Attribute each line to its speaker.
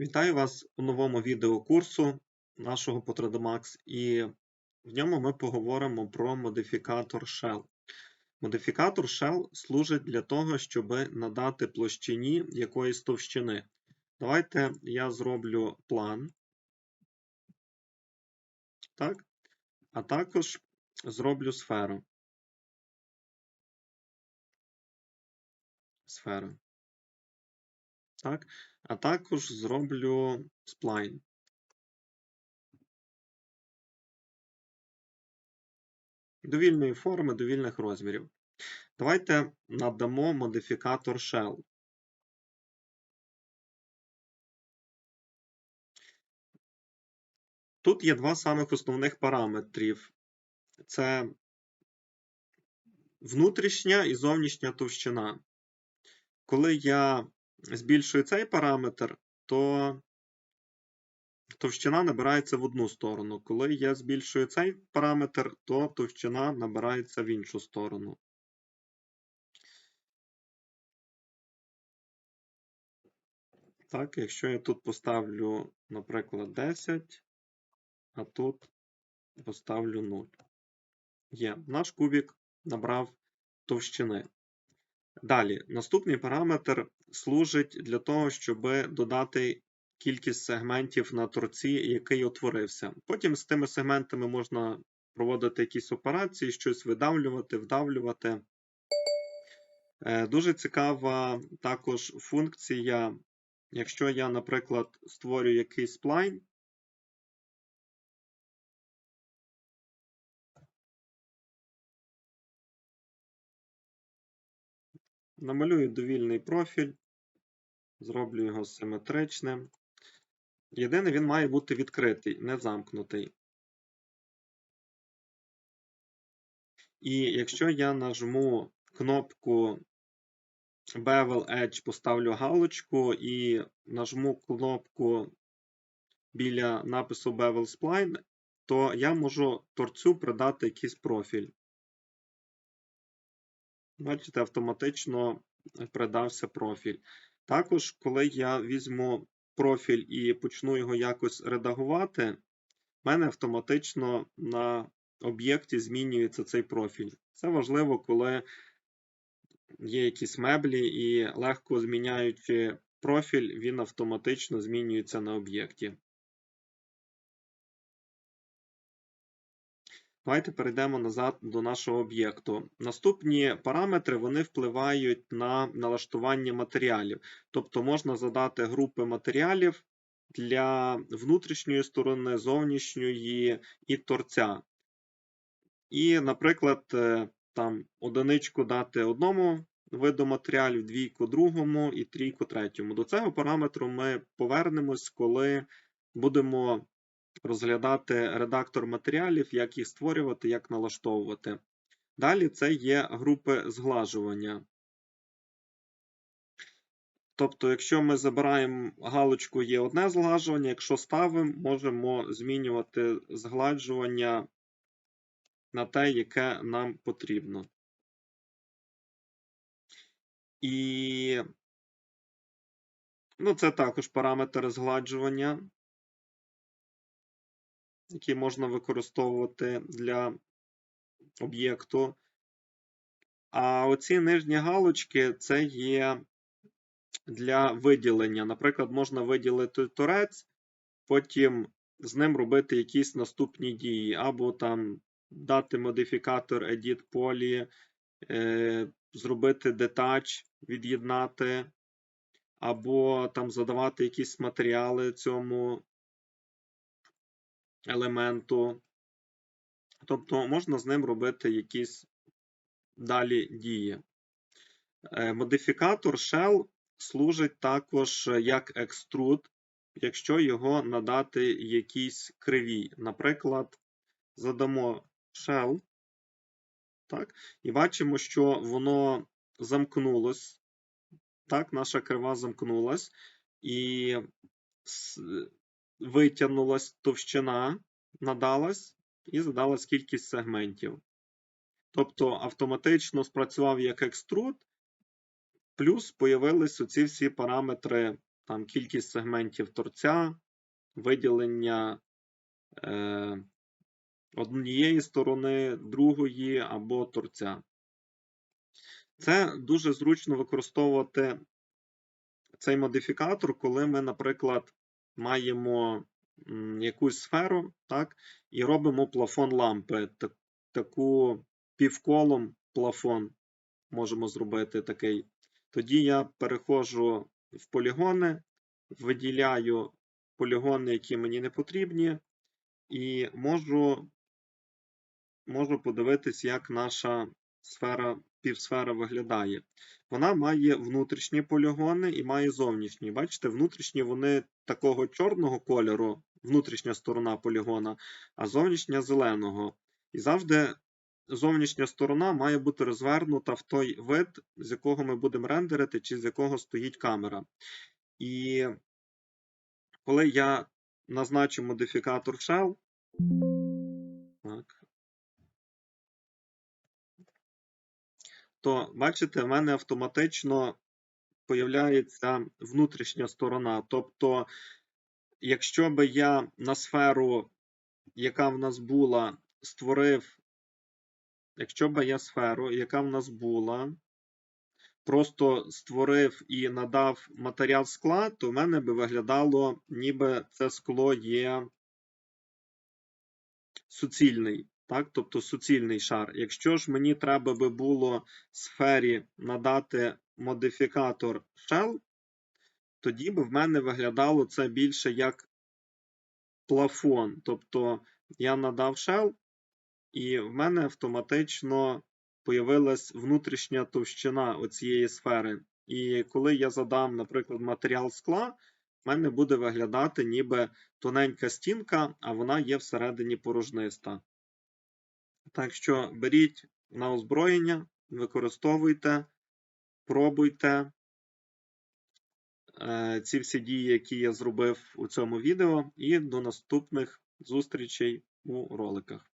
Speaker 1: Вітаю вас у новому відео курсу нашого по 3D і в ньому ми поговоримо про модифікатор Shell. Модифікатор Shell служить для того, щоб надати площині якоїсь товщини. Давайте я зроблю план. Так? А також зроблю сферу. Сфера. Так? А також зроблю сплайн. Довільної форми, довільних розмірів. Давайте надамо модифікатор shell. Тут є два самих основних параметрів. Це внутрішня і зовнішня товщина. Коли я збільшую цей параметр, то товщина набирається в одну сторону. Коли я збільшую цей параметр, то товщина набирається в іншу сторону. Так, якщо я тут поставлю, наприклад, 10, а тут поставлю 0. Є, наш кубік набрав товщини. Далі, наступний параметр служить для того, щоб додати кількість сегментів на торці, який утворився. Потім з тими сегментами можна проводити якісь операції, щось видавлювати, вдавлювати. Е, дуже цікава також функція, якщо я, наприклад, створю якийсь сплайн, Намалюю довільний профіль, зроблю його симетричним. Єдине, він має бути відкритий, не замкнутий. І якщо я нажму кнопку Bevel Edge, поставлю галочку і нажму кнопку біля напису Bevel Spline, то я можу торцю придати якийсь профіль. Бачите, автоматично придався профіль. Також, коли я візьму профіль і почну його якось редагувати, в мене автоматично на об'єкті змінюється цей профіль. Це важливо, коли є якісь меблі і легко зміняючи профіль, він автоматично змінюється на об'єкті. Давайте перейдемо назад до нашого об'єкту. Наступні параметри вони впливають на налаштування матеріалів. Тобто можна задати групи матеріалів для внутрішньої сторони, зовнішньої і торця. І, наприклад, е, там одиничку дати одному виду матеріалів, двійку другому і трійку третьому. До цього параметру ми повернемось, коли будемо розглядати редактор матеріалів, як їх створювати, як налаштовувати. Далі це є групи зглажування. Тобто, якщо ми забираємо галочку, є одне зглажування, якщо ставимо, можемо змінювати згладжування на те, яке нам потрібно. І ну, це також параметр згладжування які можна використовувати для об'єкту. А оці нижні галочки це є для виділення. Наприклад, можна виділити торець, потім з ним робити якісь наступні дії, або там дати модифікатор Edit Poly, е, зробити detach, від'єднати, або там задавати якісь матеріали цьому елементу. Тобто можна з ним робити якісь далі дії. Е, модифікатор shell служить також як екструд, якщо його надати якійсь кривій. Наприклад, задамо shell, так, і бачимо, що воно замкнулось. Так, наша крива замкнулась. І витягнулась товщина, надалась і задалась кількість сегментів. Тобто автоматично спрацював як екструд, плюс появились оці всі параметри там кількість сегментів торця, виділення е, однієї сторони, другої або торця. Це дуже зручно використовувати цей модифікатор, коли ми, наприклад, маємо якусь сферу, так, і робимо плафон лампи, так, таку півколом плафон можемо зробити такий. Тоді я переходжу в полігони, виділяю полігони, які мені не потрібні, і можу, можу подивитись, як наша сфера, півсфера виглядає. Вона має внутрішні полігони і має зовнішні. Бачите, внутрішні вони такого чорного кольору, внутрішня сторона полігона, а зовнішня зеленого. І завжди зовнішня сторона має бути розвернута в той вид, з якого ми будемо рендерити, чи з якого стоїть камера. І коли я назначу модифікатор shell, то бачите, в мене автоматично появляється внутрішня сторона. Тобто, якщо би я на сферу, яка в нас була, створив, якщо би я сферу, яка в нас була, просто створив і надав матеріал скла, то в мене би виглядало, ніби це скло є суцільний. Так? Тобто суцільний шар. Якщо ж мені треба би було сфері надати модифікатор shell, тоді би в мене виглядало це більше як плафон. Тобто я надав shell, і в мене автоматично появилась внутрішня товщина оцієї сфери. І коли я задам, наприклад, матеріал скла, в мене буде виглядати ніби тоненька стінка, а вона є всередині порожниста. Так що беріть на озброєння, використовуйте, пробуйте е, ці всі дії, які я зробив у цьому відео, і до наступних зустрічей у роликах.